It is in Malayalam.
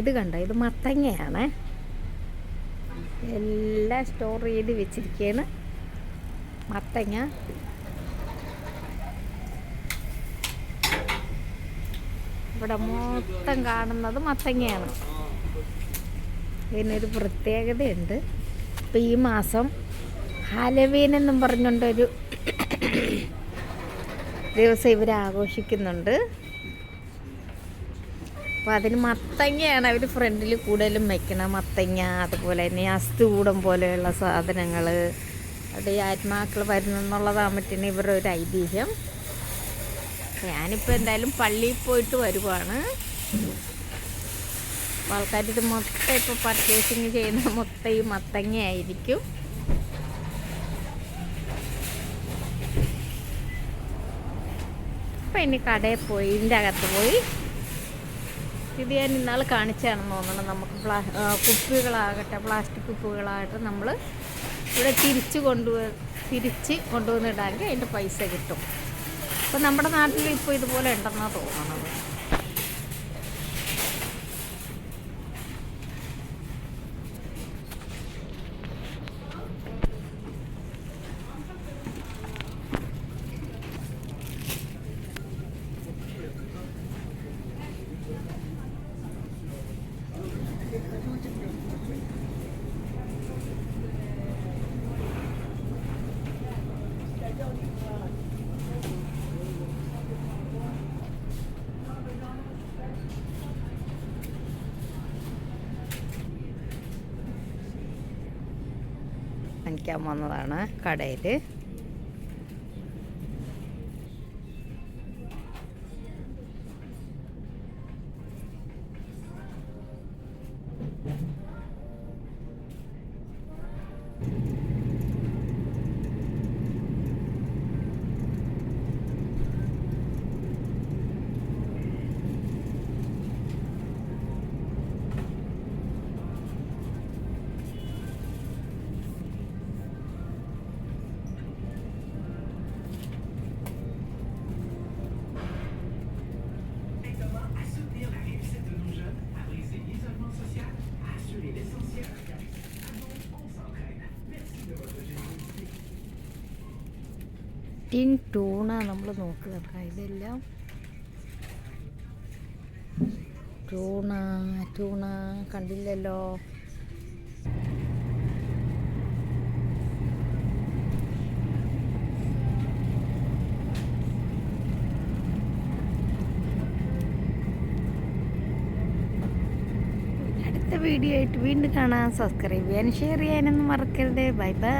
ഇത് കണ്ട? ഇത് മത്തങ്ങയാണ്. എല്ലാം സ്റ്റോർ ചെയ്ത് വെച്ചിരിക്കുകയാണ് മത്തങ്ങ. ഇവിടെ മൊത്തം കാണുന്നത് മത്തങ്ങയാണ്. ഇതിനൊരു പ്രത്യേകതയുണ്ട്. ഇപ്പം ഈ മാസം ഹാലവീൻ എന്നും പറഞ്ഞുകൊണ്ടൊരു ദിവസം ഇവർ ആഘോഷിക്കുന്നുണ്ട്. അപ്പോൾ അതിന് മത്തങ്ങയാണ് അവർ ഫ്രണ്ടിൽ കൂടുതലും വെക്കണം മത്തങ്ങ അതുപോലെ തന്നെ അസ്ഥികൂടം പോലെയുള്ള സാധനങ്ങൾ അവിടെ ഈ ആത്മാക്കൾ വരുന്നെന്നുള്ളതാണ് പറ്റുന്ന ഇവരുടെ ഒരു ഐതിഹ്യം. ഞാനിപ്പോൾ എന്തായാലും പള്ളിയിൽ പോയിട്ട് വരുവാണ്. അപ്പോൾ ആൾക്കാർ ഇത് മൊത്തം ഇപ്പോൾ പർച്ചേസിങ് ചെയ്യുന്ന മൊത്തം ഈ മത്തങ്ങയായിരിക്കും. അപ്പം ഇനി കടയിൽ പോയി ഇതിന്റെ അകത്ത് പോയി ഇത് ഞാൻ ഇന്നാൾ കാണിച്ചാണെന്ന് തോന്നണം നമുക്ക് പ്ലാ കുപ്പികളാകട്ടെ പ്ലാസ്റ്റിക് കുപ്പികളാകട്ടെ നമ്മൾ ഇവിടെ തിരിച്ച് കൊണ്ടുവ തിരിച്ച് കൊണ്ടുവന്നിടാമെങ്കിൽ അതിന്റെ പൈസ കിട്ടും. അപ്പോൾ നമ്മുടെ നാട്ടിൽ ഇപ്പോൾ ഇതുപോലെ ഉണ്ടെന്നാണ് തോന്നണത്. കാണിക്കാൻ വന്നതാണ് കടയിൽ ടിൻ ടൂണാണ് നമ്മൾ നോക്കുക ഇതെല്ലാം ടൂണ ടൂണ കണ്ടില്ലല്ലോ? വീഡിയോ ആയിട്ട് വീണ്ടും കാണാം. സബ്സ്ക്രൈബ് ചെയ്യാനും ഷെയർ ചെയ്യാനൊന്നും മറക്കരുത്. Bye bye